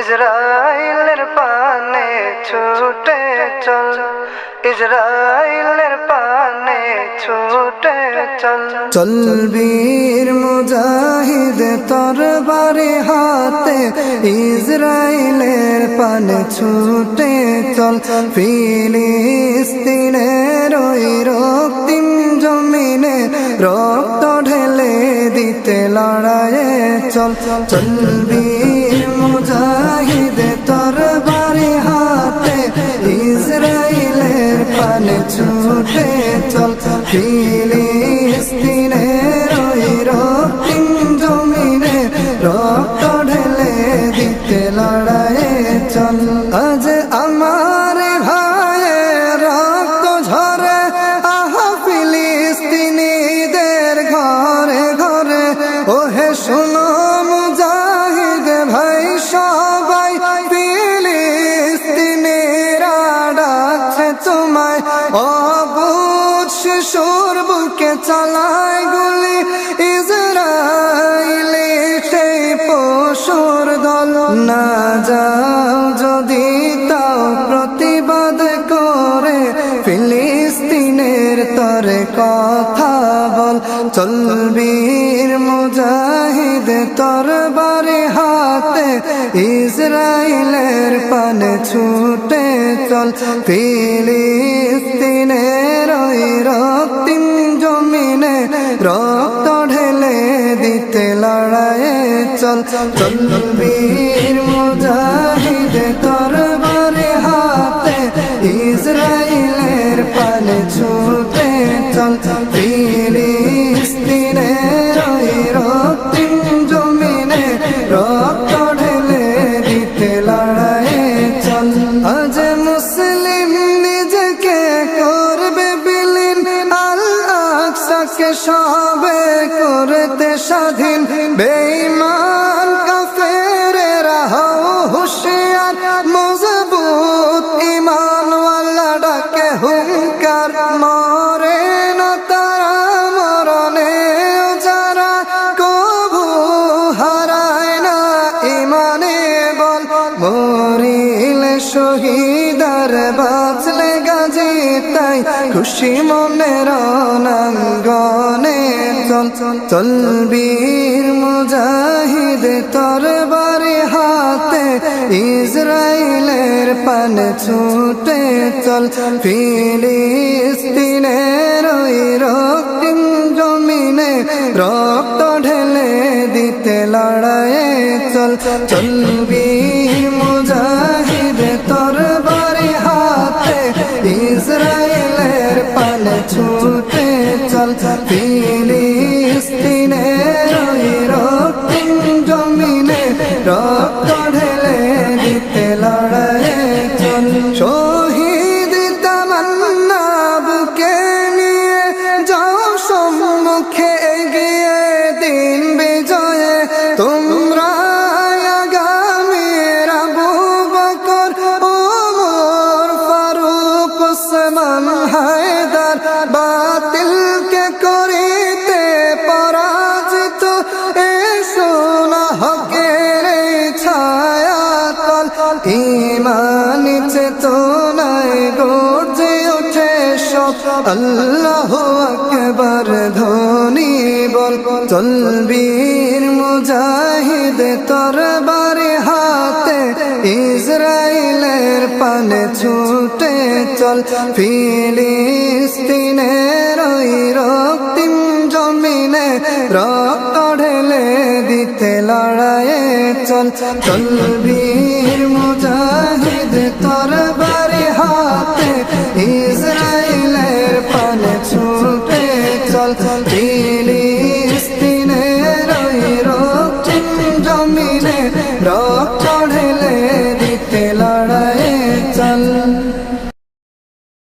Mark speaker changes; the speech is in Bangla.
Speaker 1: ইসরায়েলের পানে ছুটে চল ইসরায়েলের পানে ছুটে চল। চলবীর মুজাহিদ, তোর বাড়ি হাতে ইসরায়েলের পানে ছুটে চল। ফিলিস্তিনের ওই রক্তিম জমিনে রক্ত ঢেলে দিতে লড়াইয়ে চল। চলবীর মুজাহিদ চল ফিলিস্তিনের ওই রক্তিম জমিনে রক্ত ঢেলে দিতে লড়াইয়ে চল আজ আমার ভাইয়ের রক্ত ঝরে আহা ফিলিস্তিনিদের ঘরে ঘরে ওহে শোনো মুজাহিদ ভাই সবাই অবুধ শিশুর বুকে চালায় গুলি ইসরায়েলি সেই পশুর দল। না যাও যদি তাও প্রতিবাদ করে, ফিলিস্তিনের তরে কথা বল। চলবীর মুজাহিদ, তোর বারে হাতে ইসরায়েলের পানে ছুটে চল। ফিলিস্তিনের রক্ত ঢেলে দিতে লড়াইয়ে চল। চলবীর মুজাহিদ তোর বারে হাতে ইসরায়েলের পালে ছুটে চল। ফিলিস্তিনের সবে করতে স্বাধীন। বেঈমান কাফেরেরা হও হুশিয়ার, মজবুত ইমান ওয়ালা ডাকে হুঙ্কার। মরে না তারা মরণে যারা, কবু হারায় না ইমানে বল। মরিলে শহীদার গাজী তাই খুশি মনের অনাঙ্গনে চল চল চল বীর মুজাহিদ তোর বাড়ি হাতে ইসরায়েলের পান ছুটে চল, ফিলিস্তিনের ওই রক্তিম জমিনে রক্ত ঢেলে দিতে লড়াইয়ে চল চল শহীদ তামান্না বুকে নিয়ে যাও সম্মুখে এগিয়ে দিন বিজয়ে। তোমরা আগামীর আবু বকর, ওমর ফারুক ওসমান হায়দার বাতিলকে করিতে পরাজিত। এসো না হকের এই ছায়া তল ইমানি আল্লাহ আকবার ধ্বনি বল চলবীর মুজাহিদ তোর বারে হাতে ইসরায়েলের পানে ছুটে চল। ফিলিস্তিনের ওই রক্তিম জমিনে রক্ত ঢেলে দিতে লড়াইয়ে চল। চল বীর মুজাহিদ তোর